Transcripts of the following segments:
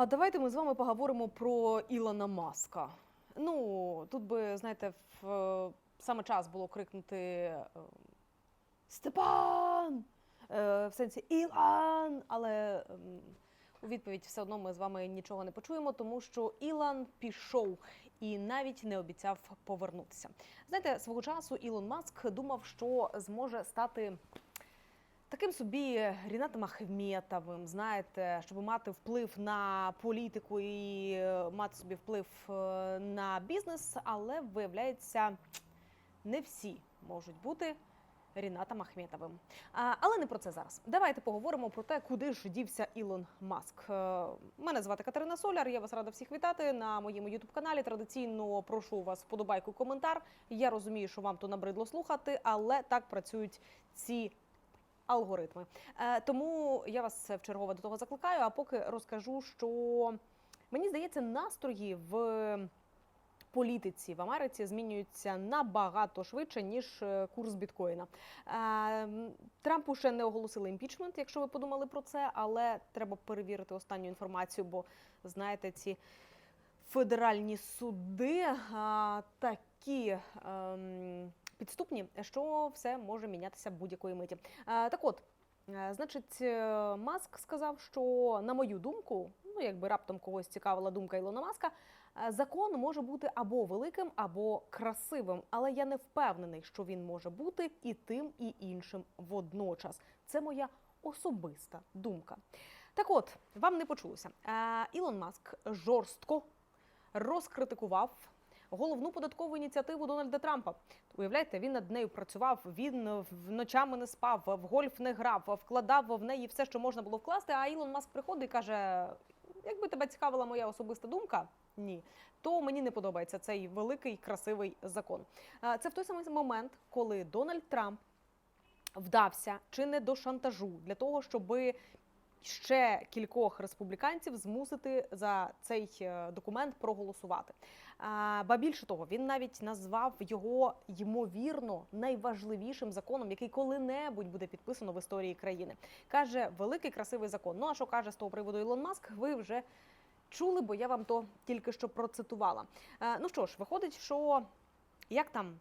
А давайте ми з вами поговоримо про Ілона Маска. Ну, тут би, знаєте, в е, саме час було крикнути е, Степан! Е, В сенсі Ілан! Але ем, у відповідь все одно ми з вами нічого не почуємо, тому що Ілон пішов і навіть не обіцяв повернутися. Знаєте, свого часу Ілон Маск думав, що зможе стати таким собі Рінатом Ахметовим, знаєте, щоб мати вплив на політику і е, мати собі вплив е, на бізнес, але виявляється, не всі можуть бути. Рінатом Ахметовим. Але не про це зараз. Давайте поговоримо про те, куди ж дівся Ілон Маск. Е, Мене звати Катерина Соляр. Я вас рада всіх вітати на моєму ютуб каналі. Традиційно прошу вас вподобайку, коментар. Я розумію, що вам то набридло слухати, але так працюють ці алгоритми. Е, Тому я вас в чергове до того закликаю. А поки розкажу, що мені здається, настрої в політиці в Америці змінюються набагато швидше ніж е, курс біткоїна. Е, Трампу ще не оголосили імпічмент, якщо ви подумали про це, але треба перевірити останню інформацію, бо знаєте, ці федеральні суди такі. ем, Підступні, що все може мінятися будь-якої миті. Е, Так от, е, значить, е, Маск сказав, що на мою думку, ну якби раптом когось цікавила думка Ілона Маска, закон може бути або великим, або красивим, але я не впевнений, що він може бути і тим, і іншим водночас. Це моя особиста думка. Так от, вам не почулося. Ілон Маск жорстко розкритикував головну податкову ініціативу Дональда Трампа. Уявляєте, він над нею працював, він в- ночами не спав, в гольф не грав, вкладав в неї все, що можна було вкласти. А Ілон Маск приходить і каже: якби тебе цікавила моя особиста думка, ні, то мені не подобається цей великий красивий закон. Е, Це в той самий момент, коли Дональд Трамп вдався чи не до шантажу для того, щоби ще кількох республіканців змусити за цей е, документ проголосувати. Ба більше того, він навіть назвав його ймовірно найважливішим законом, який коли-небудь буде підписано в історії країни. каже великий красивий закон. Ну а що каже з того приводу Ілон Маск? Ви вже чули, бо я вам то тільки що процитувала. Е, Ну що ж, виходить, що як там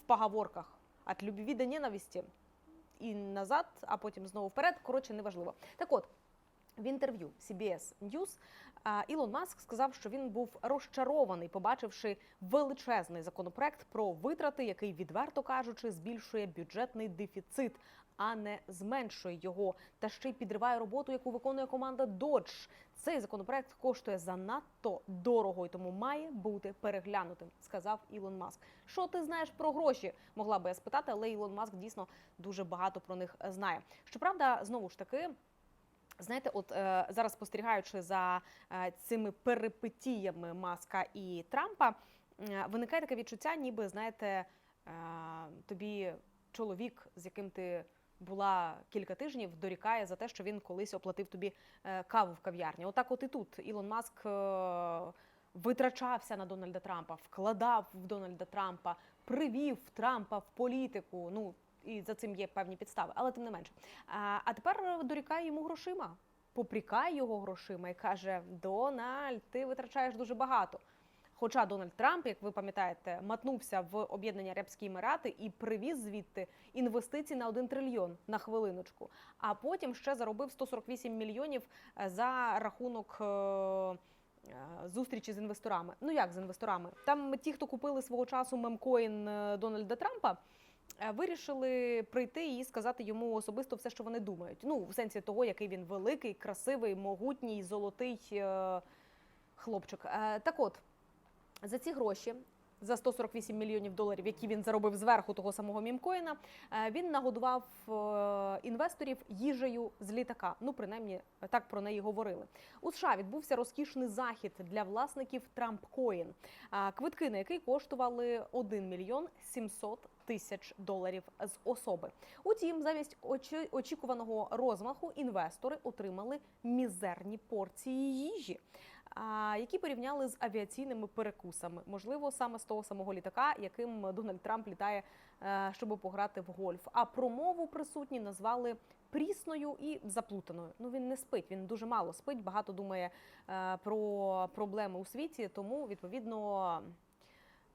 в поговорках від любві до ненависті і назад, а потім знову вперед. Коротше, неважливо. Так от. В інтерв'ю CBS News Ілон Маск сказав, що він був розчарований, побачивши величезний законопроект про витрати, який, відверто кажучи, збільшує бюджетний дефіцит, а не зменшує його, та ще й підриває роботу, яку виконує команда Dodge. Цей законопроект коштує занадто дорого і тому має бути переглянутим, сказав Ілон Маск. Що ти знаєш про гроші? Могла би я спитати, але Ілон Маск дійсно дуже багато про них знає. Щоправда, знову ж таки. Знаєте, от е, зараз спостерігаючи за е, цими перипетіями Маска і Трампа, е, виникає таке відчуття, ніби знаєте, е, тобі чоловік, з яким ти була кілька тижнів, дорікає за те, що він колись оплатив тобі е, каву в кав'ярні. Отак, от і тут Ілон Маск. Е, Витрачався на Дональда Трампа, вкладав в Дональда Трампа, привів Трампа в політику. Ну і за цим є певні підстави, але тим не менше. А, тепер дорікає йому грошима, попрікає його грошима і каже: Дональд, ти витрачаєш дуже багато. Хоча Дональд Трамп, як ви пам'ятаєте, матнувся в Об'єднані Арабські Емірати і привіз звідти інвестицій на 1 трильйон на хвилиночку. А потім ще заробив 148 мільйонів е, за рахунок. е, е, Зустрічі з інвесторами. Ну як з інвесторами? Там ті, хто купили свого часу мемкоін Дональда Трампа, вирішили прийти і сказати йому особисто все, що вони думають. Ну, в сенсі того, який він великий, красивий, могутній, золотий е, хлопчик. Е, так от, за ці гроші. За 148 мільйонів доларів, які він заробив зверху того самого мімкоїна, е, він нагодував е, інвесторів їжею з літака. Ну, принаймні, так про неї говорили. У США відбувся розкішний захід для власників Трампкоін, а, квитки на який коштували 1 мільйон 700 тисяч доларів з особи. Утім, замість очі- очікуваного розмаху інвестори отримали мізерні порції їжі. Які порівняли з авіаційними перекусами, можливо, саме з того самого літака, яким Дональд Трамп літає, е, щоб пограти в гольф. А промову присутні назвали прісною і заплутаною. Ну він не спить, він дуже мало спить, багато думає е, про проблеми у світі, тому відповідно.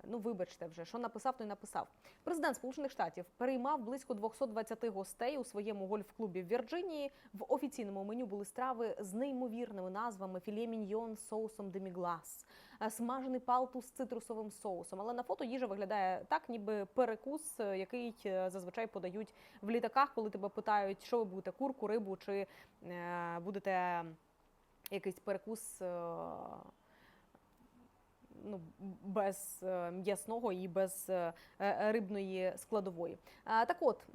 Ну, вибачте вже, що написав, то й написав. Президент Сполучених Штатів переймав близько 220 гостей у своєму гольф-клубі в Вірджинії. В офіційному меню були страви з неймовірними назвами філе міньйон з соусом деміглас, е, смажений палтус з цитрусовим соусом. Але на фото їжа виглядає так, ніби перекус, е, який е, зазвичай подають в літаках, коли тебе питають, що ви будете курку, рибу чи будете якийсь перекус. Ну, без е, м'ясного і без е, е, рибної складової. Так от,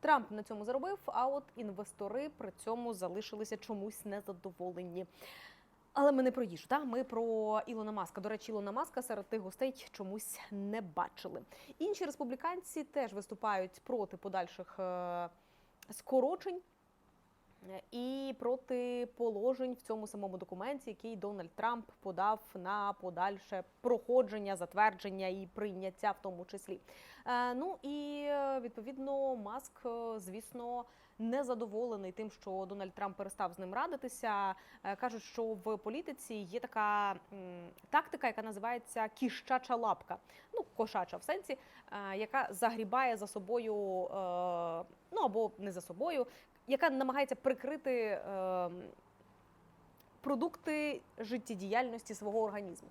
Трамп на цьому заробив, а от інвестори при цьому залишилися чомусь незадоволені. Але ми не про їжу, та ми про Ілона Маска. До речі, Ілона Маска серед тих гостей чомусь не бачили. Інші республіканці теж виступають проти подальших скорочень. І проти положень в цьому самому документі, який Дональд Трамп подав на подальше проходження, затвердження і прийняття, в тому числі. Е, Ну і е, відповідно Маск, е, звісно, не задоволений тим, що Дональд Трамп перестав з ним радитися. Кажуть, що в політиці є така тактика, яка називається кіщача лапка. Ну, кошача в сенсі, яка загрібає за собою, ну або не за собою, яка намагається прикрити е, продукти життєдіяльності свого організму.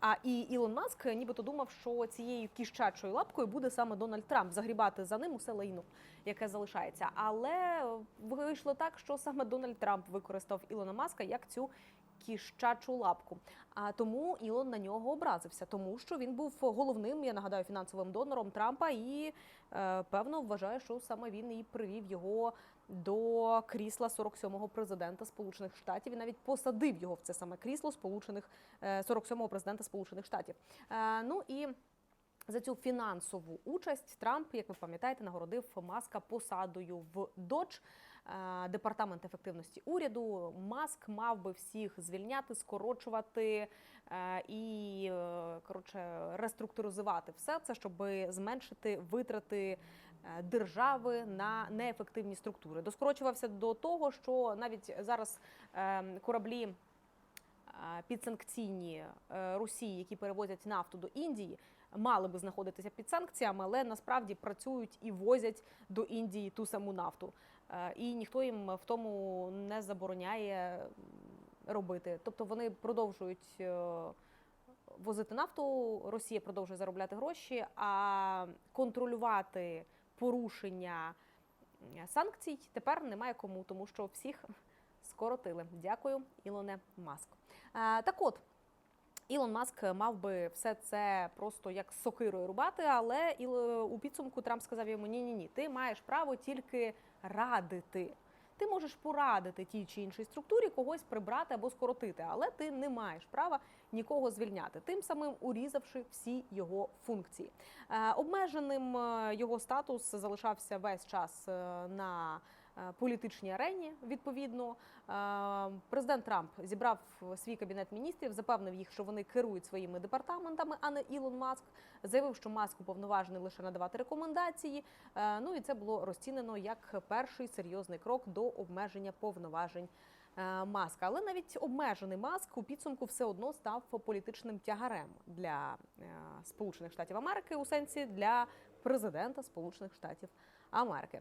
А і Ілон Маск нібито думав, що цією кіщачою лапкою буде саме Дональд Трамп загрібати за ним усе лайно, яке залишається. Але вийшло так, що саме Дональд Трамп використав Ілона Маска як цю кіщачу лапку. А тому Ілон на нього образився, тому що він був головним, я нагадаю, фінансовим донором Трампа, і е, певно вважає, що саме він і привів його до крісла 47-го президента Сполучених Штатів і навіть посадив його в це саме крісло Сполучених е, 47-го президента Сполучених Штатів. Е, Ну і за цю фінансову участь Трамп, як ви пам'ятаєте, нагородив Маска посадою в Додж. Е, Департамент ефективності уряду Маск мав би всіх звільняти, скорочувати е, і е, коротше реструктуризувати все це, щоб зменшити витрати е, держави на неефективні структури. Доскорочувався до того, що навіть зараз е, кораблі е, підсанкційні е, Росії, які перевозять нафту до Індії, мали би знаходитися під санкціями, але насправді працюють і возять до Індії ту саму нафту. Е, І ніхто їм в тому не забороняє робити. Тобто вони продовжують е, возити нафту, Росія продовжує заробляти гроші, а контролювати порушення санкцій тепер немає кому, тому що всіх скоротили. Дякую, Ілоне Маск. Е, Так от. Ілон Маск мав би все це просто як сокирою рубати, але Іл- у підсумку Трамп сказав йому: ні, ні, ні, ти маєш право тільки радити. Ти можеш порадити тій чи іншій структурі когось прибрати або скоротити, але ти не маєш права нікого звільняти, тим самим урізавши всі його функції. Е, Обмеженим е, його статус залишався весь час е, на політичній арені. Відповідно, Е, президент Трамп зібрав свій кабінет міністрів, запевнив їх, що вони керують своїми департаментами, а не Ілон Маск. Заявив, що Маск уповноважений лише надавати рекомендації. Е, Ну і це було розцінено як перший серйозний крок до обмеження повноважень. е, Маска, але навіть обмежений маск у підсумку все одно став політичним тягарем для е, Сполучених Штатів Америки у сенсі для президента Сполучених Штатів Америки.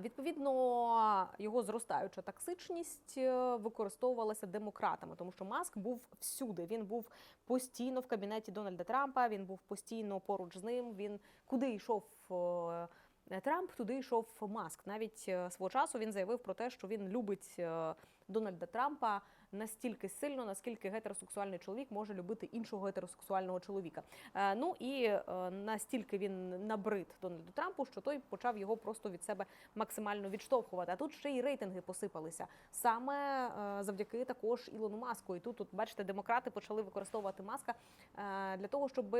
Відповідно, його зростаюча токсичність е, використовувалася демократами, тому що Маск був всюди. Він був постійно в кабінеті Дональда Трампа. Він був постійно поруч з ним. Він куди йшов е, Трамп, туди йшов Маск. Навіть е, свого часу він заявив про те, що він любить Дональда Трампа настільки сильно, наскільки гетеросексуальний чоловік може любити іншого гетеросексуального чоловіка. Е, Ну і е, настільки він набрид Дональду Трампу, що той почав його просто від себе максимально відштовхувати. А тут ще й рейтинги посипалися саме е, завдяки також Ілону Маску. І тут, тут бачите, демократи почали використовувати маска для того, щоб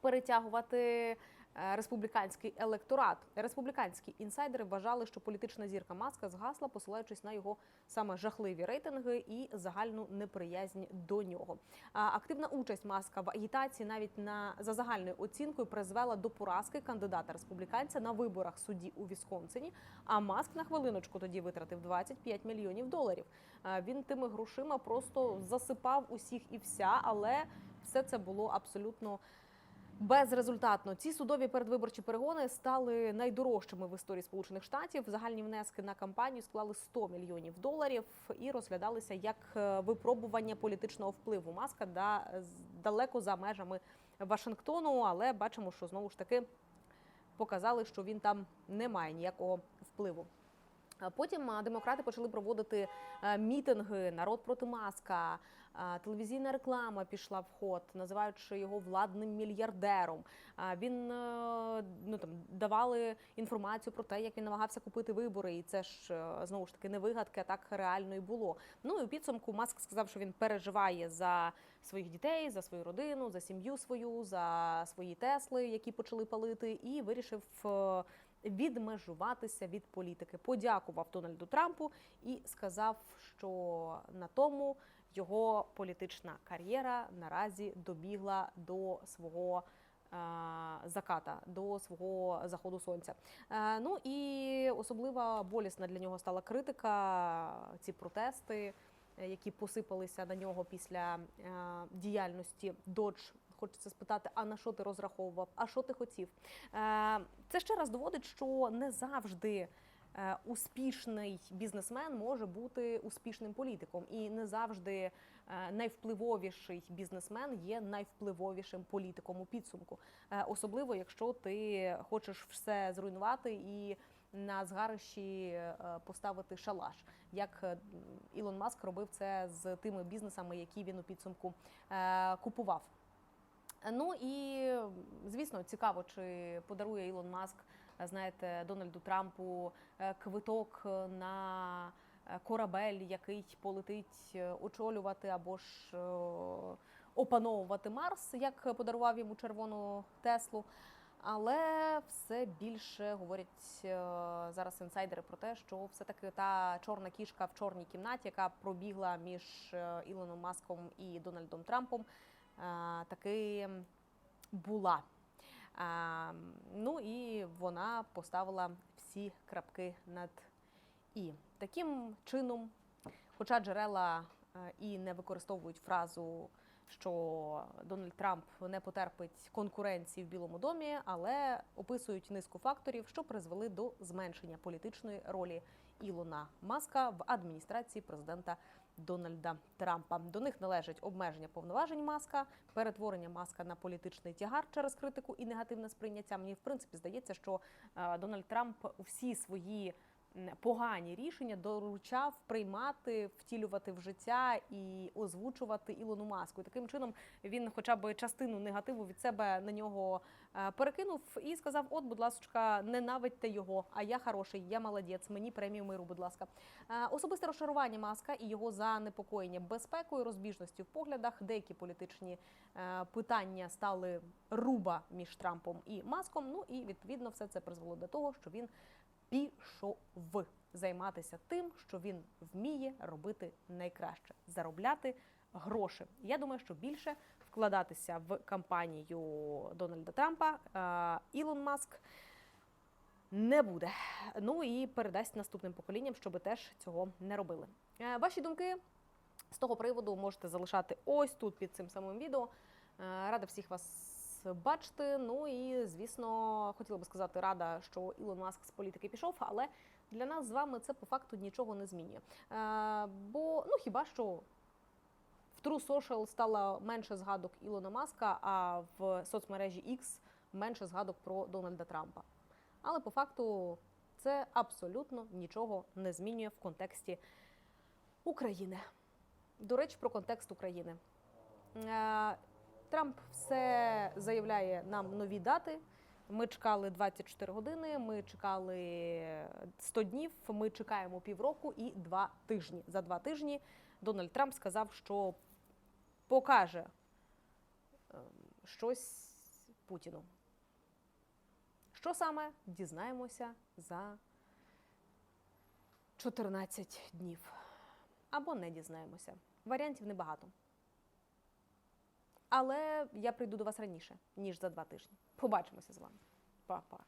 перетягувати республіканський електорат. Республіканські інсайдери вважали, що політична зірка Маска згасла, посилаючись на його саме жахливі рейтинги і загальну неприязнь до нього. Активна участь Маска в агітації навіть на за загальною оцінкою призвела до поразки кандидата республіканця на виборах судді у Вісконсині. А Маск на хвилиночку тоді витратив 25 мільйонів доларів. Е, Він тими грошима просто засипав усіх і вся, але все це було абсолютно. Безрезультатно ці судові передвиборчі перегони стали найдорожчими в історії Сполучених Штатів. Загальні внески на кампанію склали 100 мільйонів доларів і розглядалися як е, випробування політичного впливу маска да, далеко за межами Вашингтону. Але бачимо, що знову ж таки показали, що він там не має ніякого впливу. Потім демократи почали проводити е, мітинги, народ проти маска. Телевізійна реклама пішла в ход, називаючи його владним мільярдером. Він е, ну там давали інформацію про те, як він намагався купити вибори, і це ж е, знову ж таки не вигадки, а так реально і було. Ну і у підсумку Маск сказав, що він переживає за своїх дітей, за свою родину, за сім'ю свою, за свої Тесли, які почали палити, і вирішив. е, Відмежуватися від політики, подякував Дональду Трампу і сказав, що на тому його політична кар'єра наразі добігла до свого е, заката, до свого заходу сонця. Е, ну і особливо болісна для нього стала критика, ці протести, які посипалися на нього після е, діяльності Додж. Хочеться спитати, а на що ти розраховував? А що ти хотів? Це ще раз доводить, що не завжди успішний бізнесмен може бути успішним політиком, і не завжди е, найвпливовіший бізнесмен є найвпливовішим політиком у підсумку. Е, Особливо, якщо ти хочеш все зруйнувати і на згарищі е, поставити шалаш, як е, Ілон Маск робив це з тими бізнесами, які він у підсумку е, купував. Ну і звісно, цікаво, чи подарує Ілон Маск, е, знаєте, Дональду Трампу е, квиток на е, корабель, який полетить е, очолювати або ж е, опановувати Марс, як подарував йому червону Теслу. Але все більше говорять е, зараз інсайдери про те, що все-таки та чорна кішка в чорній кімнаті, яка пробігла між е, Ілоном Маском і Дональдом Трампом, е, таки була. Ну і вона поставила всі крапки над і. Таким чином, хоча джерела е, і не використовують фразу, що Дональд Трамп не потерпить конкуренції в Білому домі, але описують низку факторів, що призвели до зменшення політичної ролі Ілона Маска в адміністрації президента Дональда Трампа. До них належать обмеження повноважень маска, перетворення маска на політичний тягар через критику і негативне сприйняття. Мені в принципі здається, що е, Дональд Трамп всі свої погані рішення доручав приймати, втілювати в життя і озвучувати Ілону Маску. І таким чином він, хоча б частину негативу від себе на нього е, перекинув і сказав: От, будь ласка, ненавидьте його. А я хороший, я молодець. Мені премію миру, будь ласка. Е, Особисте розчарування маска і його занепокоєння безпекою, розбіжності в поглядах. Деякі політичні е, питання стали руба між Трампом і Маском. Ну і відповідно все це призвело до того, що він пішов займатися тим, що він вміє робити найкраще заробляти гроші. Я думаю, що більше вкладатися в кампанію Дональда Трампа е, Ілон Маск не буде. Ну і передасть наступним поколінням, щоб теж цього не робили. Е, Ваші думки з того приводу можете залишати ось тут під цим самим відео. Е, Рада всіх вас бачити. Ну і звісно, хотіла би сказати, рада, що Ілон Маск з політики пішов, але для нас з вами це по факту нічого не змінює. Е, Бо ну хіба що в True Social стало менше згадок Ілона Маска, а в соцмережі X менше згадок про Дональда Трампа. Але по факту це абсолютно нічого не змінює в контексті України. До речі, про контекст України. Трамп все заявляє нам нові дати. Ми чекали 24 години, ми чекали 100 днів, ми чекаємо півроку і два тижні. За два тижні Дональд Трамп сказав, що покаже ем, щось Путіну. Що саме дізнаємося за 14 днів. Або не дізнаємося. Варіантів небагато. Але я прийду до вас раніше, ніж за два тижні. Побачимося з вами. Па-па.